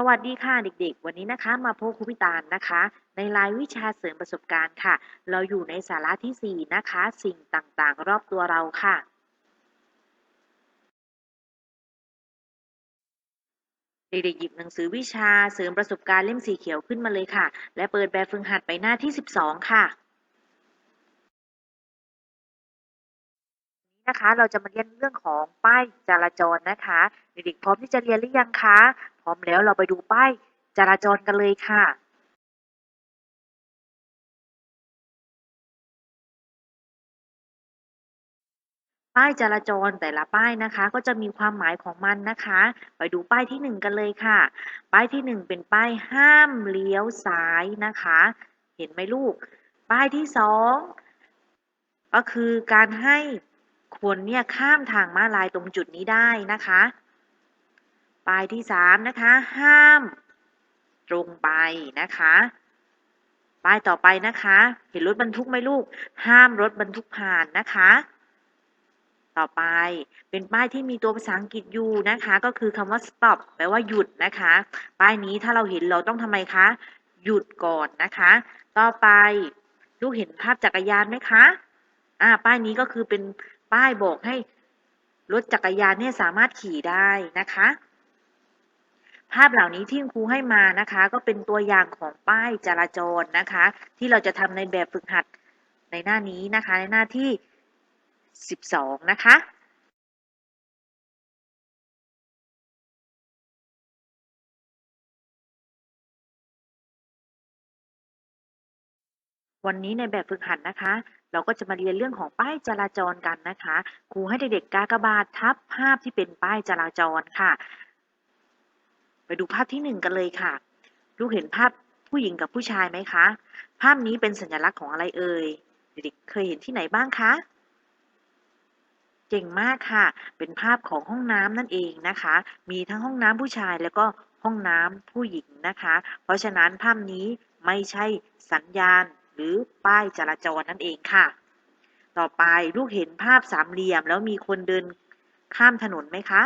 สวัสดีค่ะเด็กๆ วันนี้นะคะมาพบครูพิตาลนะคะ ในรายวิชาเสริมประสบการณ์ค่ะ เราอยู่ในสาระที่ 4 นะคะ สิ่งต่างๆ รอบตัวเราค่ะ เด็กๆหยิบหนังสือวิชาเสริมประสบการณ์เล่มสีเขียวขึ้นมาเลยค่ะ และเปิดแบบฝึกหัดไปหน้าที่ 12 ค่ะนะคะเราจะมาเรียนเรื่องของป้ายจราจรนะคะ เด็กๆพร้อมที่จะเรียนหรือยังคะ ร้อมแล้วเราไปดูป้ายจราจรกันเลยค่ะป้ายจราจรแต่ละป้ายนะคะ ก็จะมีความหมายของมันนะคะ ไปดูป้ายที่หนึ่งกันเลยค่ะ ป้ายที่หนึ่งเป็นป้ายห้ามเลี้ยวซ้ายนะคะ เห็นไหมลูก ป้ายที่สองก็คือการให้คนเนี่ยข้ามทางม้าลายตรงจุดนี้ได้นะคะ ป้ายที่สามนะคะ ห้ามตรงไปนะคะ ป้ายต่อไปนะคะ เห็นรถบรรทุกไหมลูก ห้ามรถบรรทุกผ่านนะคะ ต่อไปเป็นป้ายที่มีตัวภาษาอังกฤษอยู่นะคะ ก็คือคำว่า stop แปลว่าหยุดนะคะ ป้ายนี้ถ้าเราเห็นเราต้องทำไมคะ หยุดก่อนนะคะ ต่อไปลูกเห็นภาพจักรยานไหมคะ อ่า ป้ายนี้ก็คือเป็นป้ายบอกให้รถจักรยานเนี่ยสามารถขี่ได้นะคะ ภาพเหล่านี้ที่ครูให้มานะคะ ก็เป็นตัวอย่างของป้ายจราจรนะคะ ที่เราจะทำในแบบฝึกหัดในหน้านี้นะคะ ในหน้าที่ 12 นะคะวันนี้ในแบบฝึกหัดนะคะ เราก็จะมาเรียนเรื่องของป้ายจราจรกันนะคะ ครูให้เด็กๆกากบาททับภาพที่เป็นป้ายจราจรค่ะ ไปดูภาพที่หนึ่งกันเลยค่ะ ลูกเห็นภาพผู้หญิงกับผู้ชายไหมคะ ภาพนี้เป็นสัญลักษณ์ของอะไรเอ่ย เด็กๆเคยเห็นที่ไหนบ้างคะ เก่งมากค่ะ เป็นภาพของห้องน้ำนั่นเองนะคะ มีทั้งห้องน้ำผู้ชายแล้วก็ห้องน้ำผู้หญิงนะคะ เพราะฉะนั้นภาพนี้ไม่ใช่สัญญาณหรือป้ายจราจรนั่นเองค่ะ ต่อไปลูกเห็นภาพสามเหลี่ยมแล้วมีคนเดินข้ามถนนไหมคะ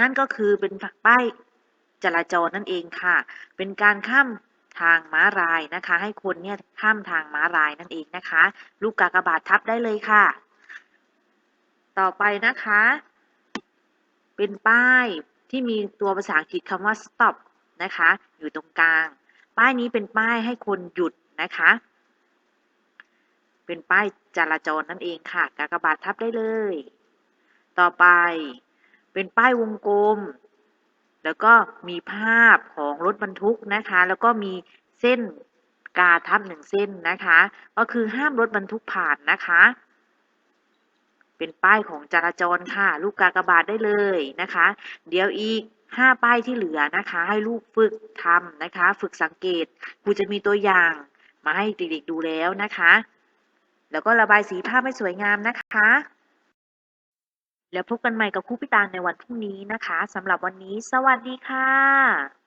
นั่นก็คือเป็นป้ายจราจรนั่นเองค่ะ เป็นการข้ามทางม้าลายนะคะ ให้คนเนี่ยข้ามทางม้าลายนั่นเองนะคะ ลูกกากบาททับได้เลยค่ะ ต่อไปนะคะ เป็นป้ายที่มีตัวภาษาอังกฤษคำว่า stop นะคะ อยู่ตรงกลาง ป้ายนี้เป็นป้ายให้คนหยุดนะคะ เป็นป้ายจราจรนั่นเองค่ะ กากบาททับได้เลย ต่อไป เป็นป้ายวงกลม แล้วก็มีภาพของรถบรรทุกนะคะ แล้วก็มีเส้นกาทับหนึ่งเส้นนะคะ ก็คือห้ามรถบรรทุกผ่านนะคะ เป็นป้ายของจราจรค่ะ ลูกกากบาทได้เลยนะคะ เดี๋ยวอีก5ป้ายที่เหลือนะคะ ให้ลูกฝึกทำนะคะ ฝึกสังเกตครูจะมีตัวอย่างมาให้เด็กๆดูแล้วนะคะ แล้วก็ระบายสีภาพให้สวยงามนะคะ แล้วพบกันใหม่กับครูพิตางในวันพรุ่งนี้นะคะสำหรับวันนี้ สวัสดีค่ะ